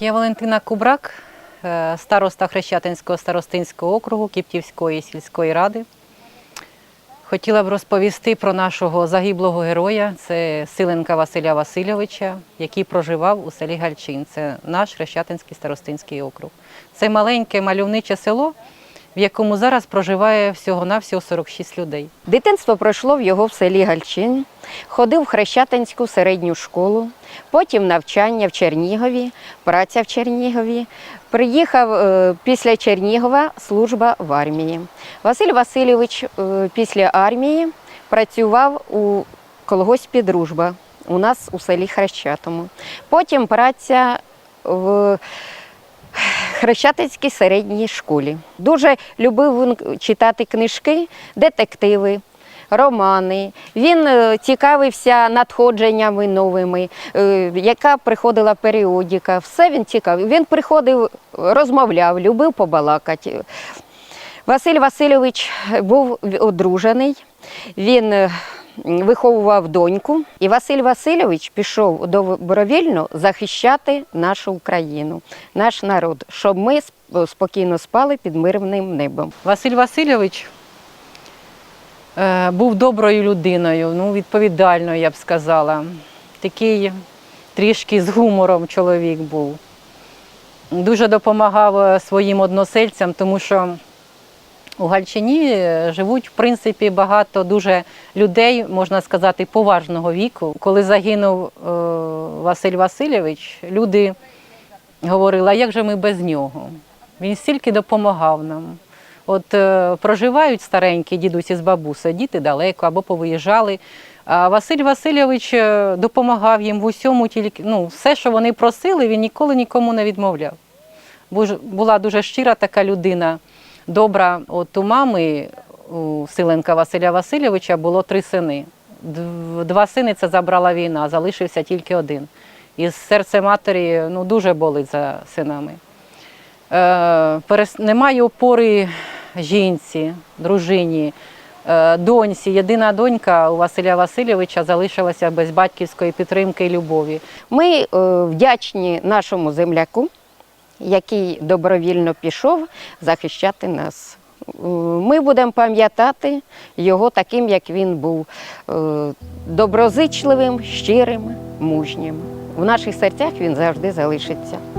Я Валентина Кубрак, е, староста Хрещатинського старостинського округу Кіптівської сільської ради. Хотіла б розповісти про нашого загиблого героя. Це Силенка Василя Васильовича, який проживав у селі Гальчин. Це наш Хрещатинський старостинський округ. Це маленьке мальовниче село, в якому зараз проживає всього-навсього 46 людей. Дитинство пройшло в його в селі Гальчин, ходив в Хрещатинську середню школу, потім навчання в Чернігові, праця в Чернігові. Приїхав е, після Чернігова служба в армії. Василь Васильович е, після армії працював у колгоспі Дружба у нас у селі Хрещатому. Потім праця в Хрещатинській середній школі. Дуже любив він читати книжки, детективи, романи. Він е, цікавився надходженнями новими, е, яка приходила періодика. Все він цікавив. Він приходив, розмовляв, любив побалакати. Василь Васильович був одружений. Він е, виховував доньку, і Василь Васильович пішов добровільно захищати нашу Україну, наш народ, щоб ми спокійно спали під мирним небом. Василь Васильович е, був доброю людиною, ну, відповідальною, я б сказала. Такий трішки з гумором чоловік був. Дуже допомагав е, своїм односельцям, тому що у Гальчині е, живуть, в принципі, багато дуже людей, можна сказати, поважного віку. Коли загинув е, Василь Васильович, люди говорили, а як же ми без нього? Він стільки допомагав нам. От е, проживають старенькі дідусі з бабусею, діти далеко або повиїжджали. А Василь Васильович допомагав їм в усьому, тільки ну, все, що вони просили, він ніколи нікому не відмовляв. Буж- Була дуже щира така людина, добра. От у мами, у Силенка Василя Васильовича, було три сини. Два сини це забрала війна, залишився тільки один. І серце матері ну, дуже болить за синами. Е, перес- немає опори жінці, дружині, е, доньці. Єдина донька у Василя Васильовича залишилася без батьківської підтримки і любові. Ми е, вдячні нашому земляку, який добровільно пішов захищати нас. Е, Ми будемо пам'ятати його таким, як він був е, доброзичливим, щирим, мужнім. В наших серцях він завжди залишиться.